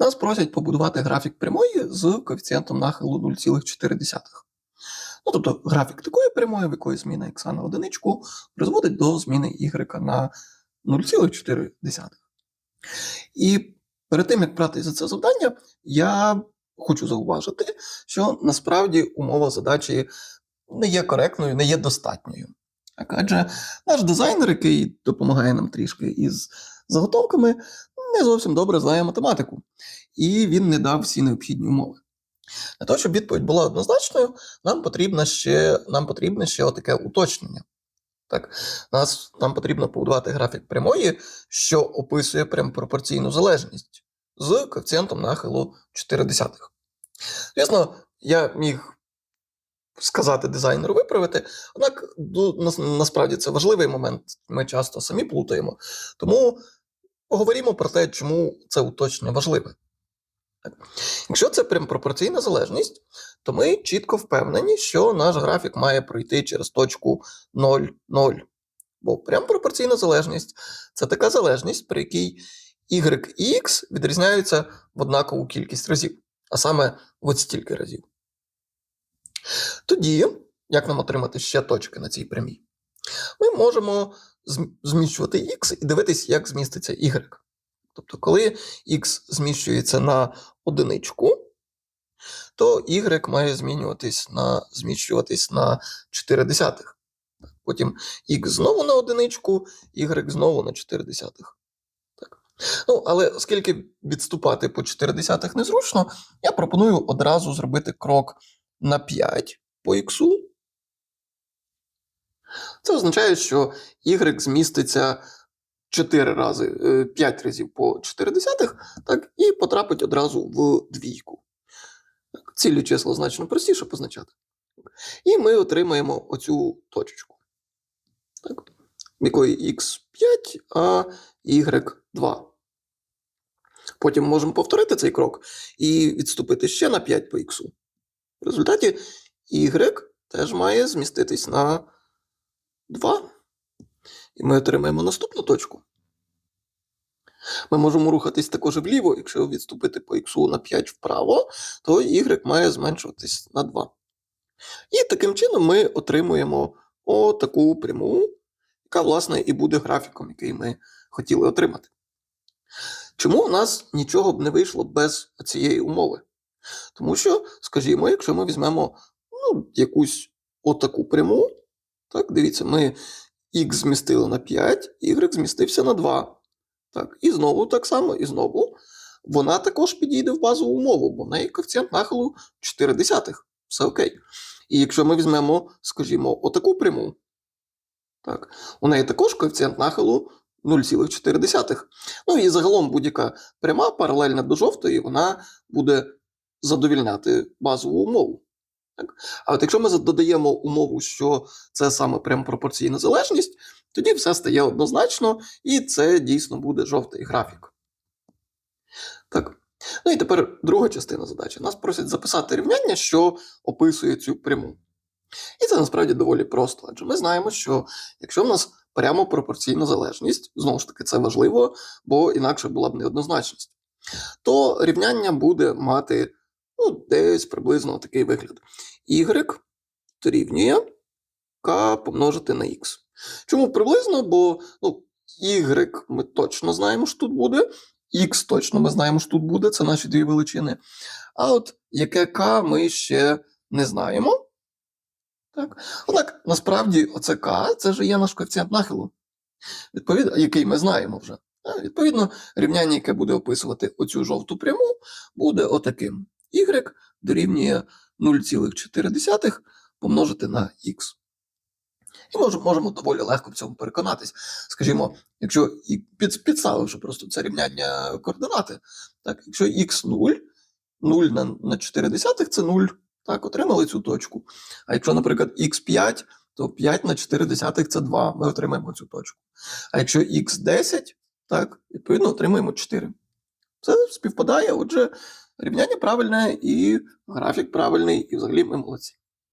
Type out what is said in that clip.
Нас просять побудувати графік прямої з коефіцієнтом нахилу 0,4. Ну, тобто графік такої прямої, в якої зміна х на одиничку призводить до зміни y на 0,4. І перед тим, як брати за це завдання, я хочу зауважити, що насправді умова задачі не є коректною, не є достатньою. Так, адже наш дизайнер, який допомагає нам трішки із заготовками, не зовсім добре знає математику, і він не дав всі необхідні умови. Для того, щоб відповідь була однозначною, нам потрібно ще, нам потрібне ще отаке уточнення. Так, нас, нам потрібно побудувати графік прямої, що описує прям пропорційну залежність з коефіцієнтом нахилу 4. Звісно, я міг сказати дизайнеру виправити, однак ну, насправді це важливий момент, ми часто самі плутаємо. Тому поговоримо про те, чому це уточнення важливе. Якщо це прям пропорційна залежність, то ми чітко впевнені, що наш графік має пройти через точку 0, 0. Бо прям пропорційна залежність це така залежність, при якій y і x відрізняються в однакову кількість разів, а саме от стільки разів. Тоді, як нам отримати ще точки на цій прямій? Ми можемо зміщувати x і дивитись, як зміститься y. Тобто, коли x зміщується на одиничку, то y має змінюватись на, зміщуватись на 4 десятих. Потім x знову на одиничку, y знову на 4 десятих. Ну, але оскільки відступати по 4 десятих незручно, я пропоную одразу зробити крок на 5 по x. Це означає, що y зміститься 4 рази, 5 разів по 4 десятих, так, і потрапить одразу в двійку. Цілі числа значно простіше позначати. І ми отримаємо оцю точечку. Так, якої x5, а y2. Потім можемо повторити цей крок і відступити ще на 5 по x. В результаті y теж має зміститись на 2. І ми отримаємо наступну точку. Ми можемо рухатись також вліво, якщо відступити по х на 5 вправо, то y має зменшуватись на 2. І таким чином ми отримуємо отаку пряму, яка, власне, і буде графіком, який ми хотіли отримати. Чому у нас нічого б не вийшло без цієї умови? Тому що, скажімо, якщо ми візьмемо ну, якусь отаку пряму, так, дивіться, ми х змістили на 5, y змістився на 2. Так, і знову так само, і знову. Вона також підійде в базову умову, бо в неї коефіцієнт нахилу 4 десятих. Все окей. І якщо ми візьмемо, скажімо, отаку пряму, так, у неї також коефіцієнт нахилу 0,4. Ну і загалом будь-яка пряма паралельна до жовтої, вона буде задовільняти базову умову. Так? А от якщо ми додаємо умову, що це саме прям пропорційна залежність, тоді все стає однозначно, і це дійсно буде жовтий графік. Так. Ну і тепер друга частина задачі. Нас просять записати рівняння, що описує цю пряму. І це насправді доволі просто, адже ми знаємо, що якщо в нас прямо пропорційна залежність, знову ж таки, це важливо, бо інакше була б неоднозначність, то рівняння буде мати ну, десь приблизно такий вигляд. Y дорівнює k помножити на x. Чому приблизно? Бо ну, y ми точно знаємо, що тут буде, x точно ми знаємо, що тут буде, це наші дві величини. А от яке k ми ще не знаємо. Так? Однак, насправді, оце k це ж є наш коефіцієнт нахилу, відповідно, який ми знаємо вже. Відповідно, рівняння, яке буде описувати оцю жовту пряму, буде отаким. Y дорівнює 0,4 помножити на х. І можемо, можемо доволі легко в цьому переконатись. Скажімо, якщо під, підставивши просто це рівняння координати, так, якщо х 0, 0 на, на 4 десятих це 0, так, отримали цю точку. А якщо, наприклад, х5, то 5 на 4 десятих це 2, ми отримаємо цю точку. А якщо х10, так, відповідно отримаємо 4. Це співпадає, отже, рівняння правильне і графік правильний, і взагалі ми молодці.